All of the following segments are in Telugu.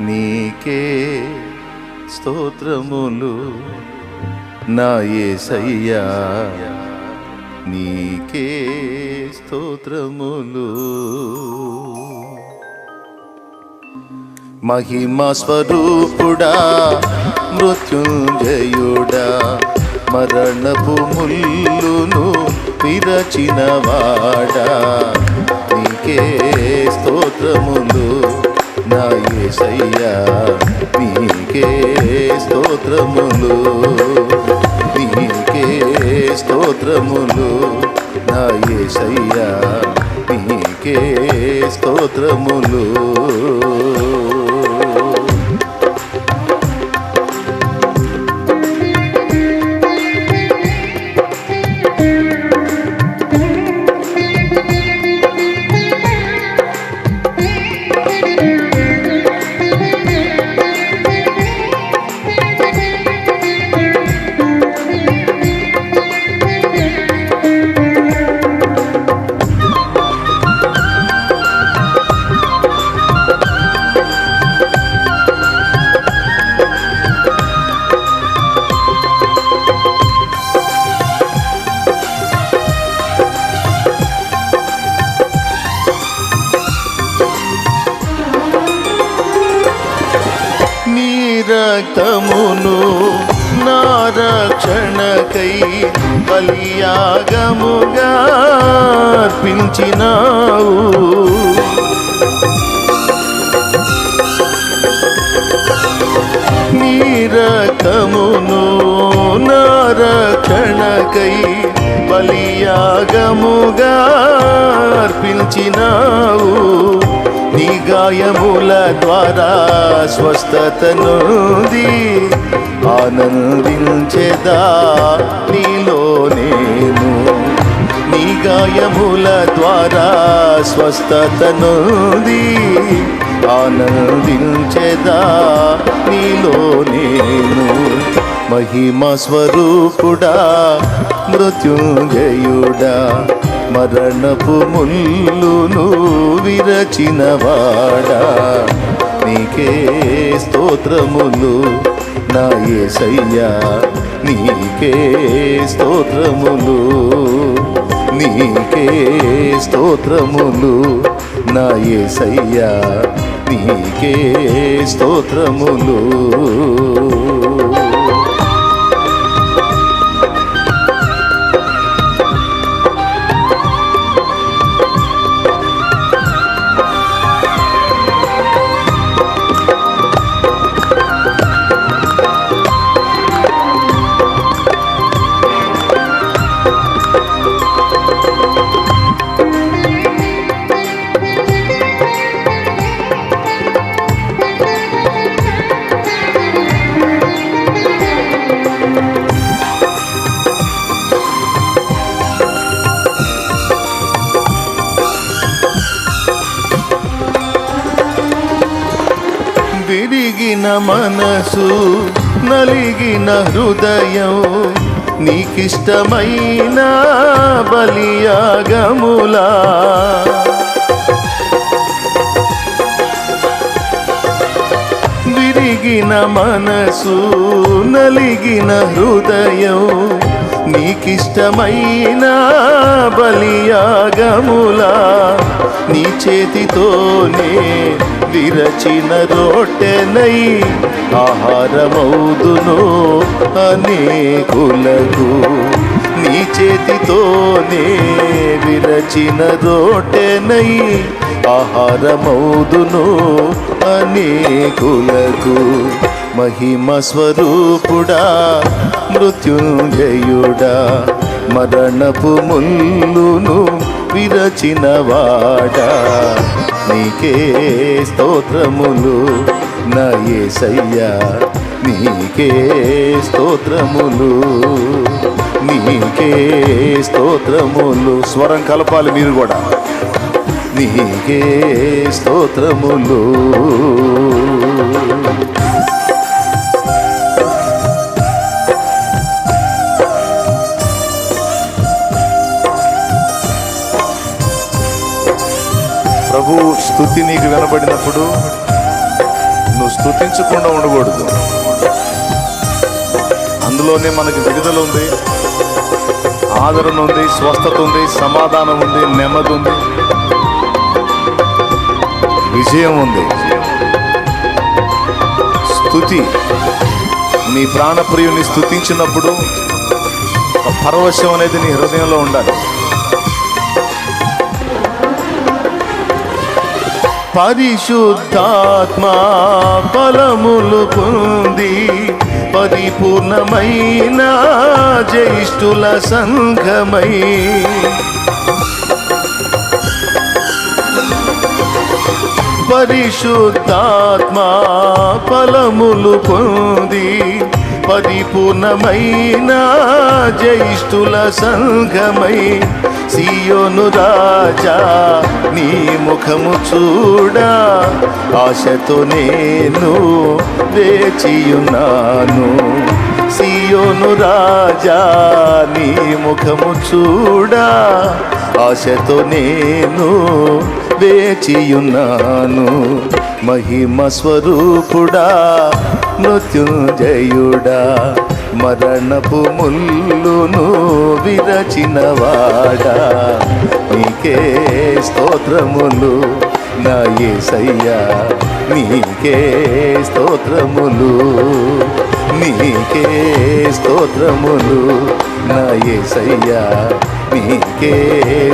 నీకే స్తోత్రములు. నా యేసయ్యా నీకే స్తోత్రములు. మహిమ స్వరూపుడా మృత్యుంజయుడా మరణపు ముల్లును విరచినవాడా. నీకే స్తోత్రములు. నా యేసయ్యా నీకే స్తోత్రములు నీకే స్తోత్రములు. నా యేసయ్యా నీకే స్తోత్రములు. జీవితమును నా రక్షణకై బలియాగముగా అర్పించినావు. నీ రక్తమును నా రక్షణకై బలియాగముగా అర్పించినావు. గాయముల ద్వారా స్వస్థత ఆనందించేదా నీలో నేను. నీ గాయముల ద్వారా స్వస్థత ఆనందించేదా నీలో నేను. మహిమ స్వరూపుడా మృత్యుంజయుడా. మరణపు ముల్లును విరచినవాడా నీకే స్తోత్రములు నా ఏసయ్యా నీకే స్తోత్రములు నీకే స్తోత్రములు నా ఏసయ్యా నీకే స్తోత్రములు. నలిగిన మనసు నలిగిన హృదయం నీకిష్టమైన బలియాగములా. విరిగిన మనసు నలిగిన హృదయం నీకిష్టమైన బలియాగములా. నీ చేతితోనే విరచిన రొట్టెనై ఆహారమౌదును అనేకులకు. నీ చేతితోనే విరచిన రొట్టెనై ఆహారమౌదును అనేకులకు. మహిమ స్వరూపుడా మృత్యుంజయుడా మరణపు ముల్లును విరచిన వాడా. నీకే స్తోత్రములు. నా యేసయ్యా నీకే స్తోత్రములు. నీకే స్తోత్రములు. స్వరం కలపాలి మీరు కూడా. నీకే స్తోత్రములు. ప్రభు స్థుతి నీకు వినబడినప్పుడు నువ్వు స్థుతించకుండా ఉండకూడదు. అందులోనే మనకి విడుదల ఉంది ఆదరణ ఉంది స్వస్థత ఉంది సమాధానం ఉంది నెమ్మది ఉంది విజయం ఉంది. స్థుతి నీ ప్రాణప్రియుని స్థుతించినప్పుడు పరవశం అనేది నీ హృదయంలో ఉండాలి. పరిశుద్ధాత్మా ఫలములు పొంది పరిపూర్ణమైన జ్యేష్ఠుల సంఘమై. పరిశుద్ధాత్మ ఫలములు పొంది పరిపూర్ణమైన జ్యేష్ఠుల సంఘమై సియోను రాజా నీ ముఖము చూడా. ఆశతో నేను వేచియున్నాను. సియోను రాజా నీ ముఖము చూడా. ఆశతో నేను వేచియున్నాను. మహిమ స్వరూపుడా మృత్యుంజయుడా. మరణపు ముల్లును విరచినవాడా. నీకే స్తోత్రములు నా యేసయ్యా నీకే స్తోత్రములు నీకే స్తోత్రములు నా ఏసయ్యా నీకే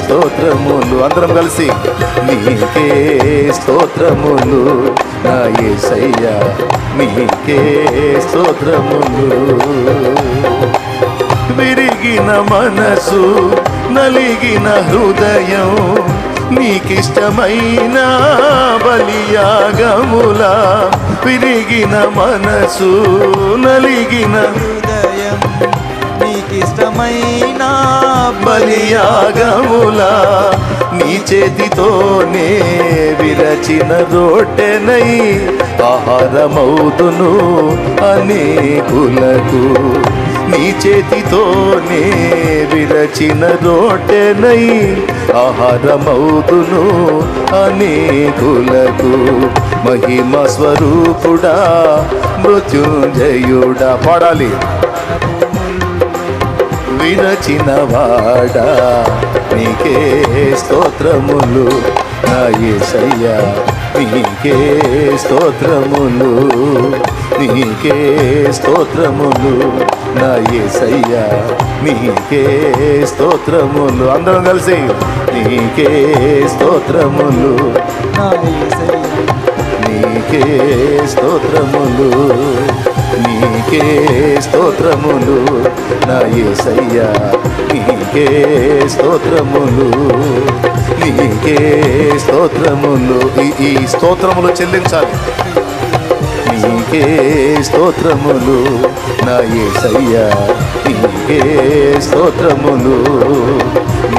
స్తోత్రములు. అందరం కలిసి నీకే స్తోత్రములు నా ఏసయ్యా నీకే స్తోత్రములు. విరిగిన మనసు నలిగిన హృదయం నీకిష్టమైన బలియాగముల విరిగిన మనసు నలిగిన హృదయం నీకిష్టమైన బలియాగముల నీ చేతితోనే విరచిన రొట్టెనై ఆహారమౌదును అనేకులకు. నీ చేతితోనే విరచిన రోటెనై ఆహారమౌదును అనేకులకు మహిమ స్వరూపుడా మృత్యుంజయుడా. పాడాలి. విరచిన వాడా నీకే స్తోత్రములు. నా యేసయ్యా నీకే స్తోత్రములు. నీకే స్తోత్రములు. నా యేసయ్యా నీకే స్తోత్రములు. అందరం కలిసి నీకే స్తోత్రములు. నా నీకే స్తోత్రములు. నీకే స్తోత్రములు. నా యేసయ్యా నీకే స్తోత్రములు. నీకే స్తోత్రములు. ఈ ఈ స్తోత్రములు చెల్లించాలి. నీకే స్తోత్రములు. నా యేసయ్యా నీకే స్తోత్రములు.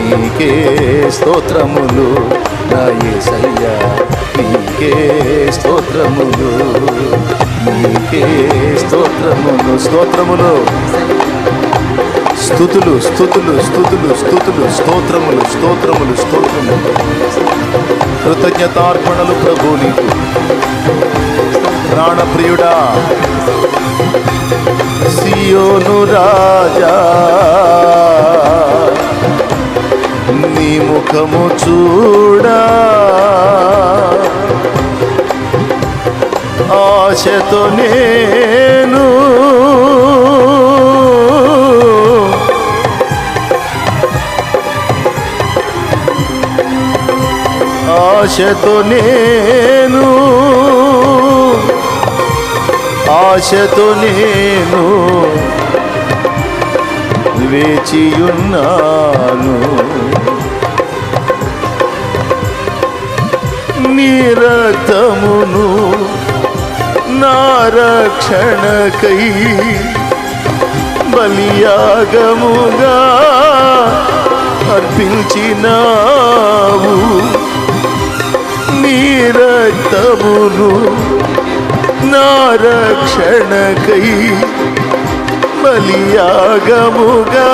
నీకే స్తోత్రములు. నా యేసయ్యా నీకే స్తోత్రములు. నీకే స్తోత్రములు. స్తోత్రములు. స్థుతులు స్థుతులు స్థుతులు స్థుతులు స్తోత్రములు స్తోత్రములు స్తోత్రములు. కృతజ్ఞతార్పణలు ప్రభు నీకు. ప్రాణప్రియుడా. సియోను రాజా. నీ ముఖము చూడా. ఆశతో నేను ఆశతో నేను ఆశతో నేను వేచియున్నాను. నిరతమును రక్తమును నా రక్షణకై బలియాగముగా అర్పించినావు. నీ రక్తమును రక్షణకై బలియాగముగా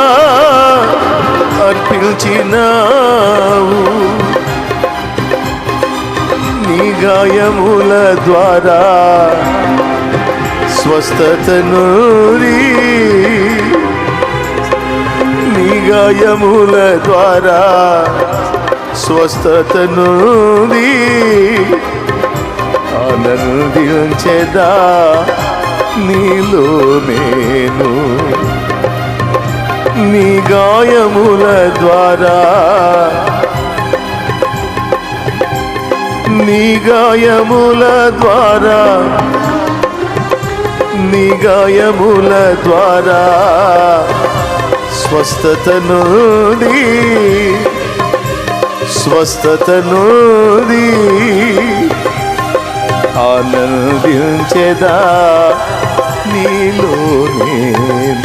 అర్పించినావు. నీ గాయముల ద్వారా స్వస్థతను నీ గాయముల ద్వారా స్వస్థతను ఆనందించెదా నీలో నేను. నీ గాయముల ద్వారా. నీ గాయముల ద్వారా. నీ గాయముల ద్వారా. స్వస్థతను స్వస్థతను ఆనందించేదా నీలో నేను